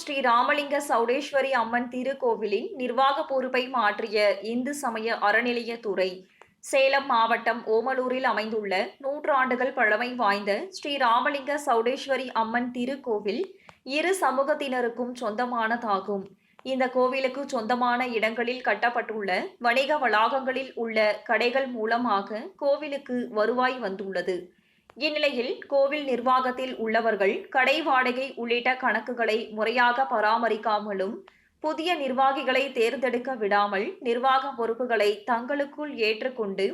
ஸ்ரீ ராமலிங்க சௌடேஸ்வரி அம்மன் திருக்கோவிலின் நிர்வாக பொறுப்பை மாற்றிய இந்து சமய அறநிலையத்துறை. சேலம் மாவட்டம் ஓமலூரில் அமைந்துள்ள நூற்றாண்டுகள் பழமை வாய்ந்த ஸ்ரீ ராமலிங்க சௌடேஸ்வரி அம்மன் திருக்கோவில் இரு சமூகத்தினருக்கும் சொந்தமானதாகும். இந்த கோவிலுக்கு சொந்தமான இடங்களில் கட்டப்பட்டுள்ள வணிக வளாகங்களில் உள்ள கடைகள் மூலமாக கோவிலுக்கு வருவாய் வந்துள்ளது. இந்நிலையில் கோவில் நிர்வாகத்தில் உள்ளவர்கள் கடை வாடகை உள்ளிட்ட கணக்குகளை முறையாக பராமரிக்காமலும் புதிய நிர்வாகிகளை தேர்ந்தெடுக்க விடாமல் நிர்வாக பொறுப்புகளை தங்களுக்குள் ஏற்றுக்கொண்டு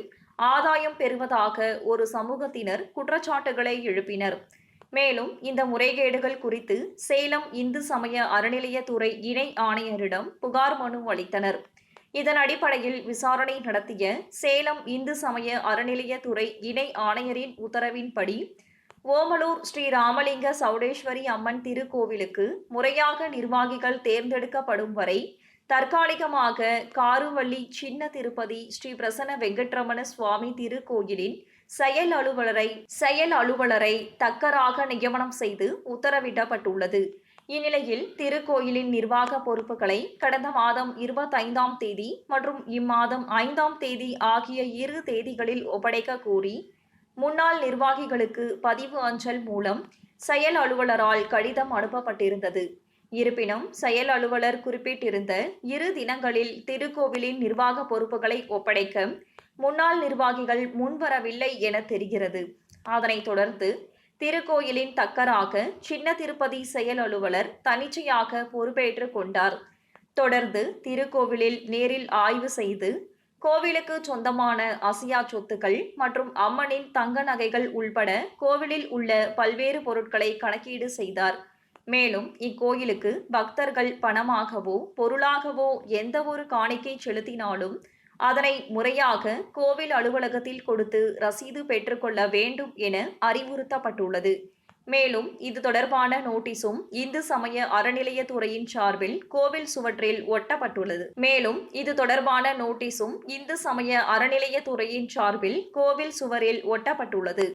ஆதாயம் பெறுவதாக ஒரு சமூகத்தினர் குற்றச்சாட்டுகளை எழுப்பினர். மேலும் இந்த முறைகேடுகள் குறித்து சேலம் இந்து சமய அறநிலையத்துறை இணை ஆணையரிடம் புகார் மனு அளித்தனர். இதன் அடிப்படையில் விசாரணை நடத்திய சேலம் இந்து சமய அறநிலையத்துறை இணை ஆணையரின் உத்தரவின்படி ஓமலூர் ஸ்ரீ ராமலிங்க சௌடேஸ்வரி அம்மன் திருக்கோவிலுக்கு முறையாக நிர்வாகிகள் தேர்ந்தெடுக்கப்படும் வரை தற்காலிகமாக காருவள்ளி சின்ன திருப்பதி ஸ்ரீ பிரசன்ன வெங்கட்ரமண சுவாமி திருக்கோயிலின் செயல் அலுவலரை செயல் அலுவலரை தக்கராக நியமனம் செய்து உத்தரவிடப்பட்டுள்ளது. இந்நிலையில் திருக்கோயிலின் நிர்வாக பொறுப்புகளை கடந்த மாதம் இருபத்தைந்தாம் தேதி மற்றும் இம்மாதம் ஐந்தாம் தேதி ஆகிய இரு தேதிகளில் ஒப்படைக்க கோரி முன்னாள் நிர்வாகிகளுக்கு பதிவு அஞ்சல் மூலம் செயல் அலுவலரால் கடிதம் அனுப்பப்பட்டிருந்தது. இருப்பினும் செயல் அலுவலர் குறிப்பிட்டிருந்த இரு தினங்களில் திருக்கோவிலின் நிர்வாக பொறுப்புகளை ஒப்படைக்க முன்னாள் நிர்வாகிகள் முன்வரவில்லை என தெரிகிறது. அதனைத் தொடர்ந்து திருக்கோயிலின் தக்கராக சின்ன திருப்பதி செயல் அலுவலர் தனிச்சையாக பொறுப்பேற்றுக் கொண்டார். தொடர்ந்து திருக்கோவிலில் நேரில் ஆய்வு செய்து கோவிலுக்கு சொந்தமான அசியா சொத்துக்கள் மற்றும் அம்மனின் தங்க நகைகள் உள்பட கோவிலில் உள்ள பல்வேறு பொருட்களை கணக்கீடு செய்தார். மேலும் இக்கோயிலுக்கு பக்தர்கள் பணமாகவோ பொருளாகவோ எந்த ஒரு காணிக்கை செலுத்தினாலும் அதனை முறையாக கோவில் அலுவலகத்தில் கொடுத்து ரசீது பெற்றுக்கொள்ள வேண்டும் என அறிவுறுத்தப்பட்டுள்ளது. மேலும் இது தொடர்பான நோட்டீஸும் இந்து சமய அறநிலையத்துறையின் சார்பில் கோவில் சுவற்றில் ஒட்டப்பட்டுள்ளது. மேலும் இது தொடர்பான நோட்டீஸும் இந்து சமய அறநிலையத்துறையின் சார்பில் கோவில் சுவரில் ஒட்டப்பட்டுள்ளது.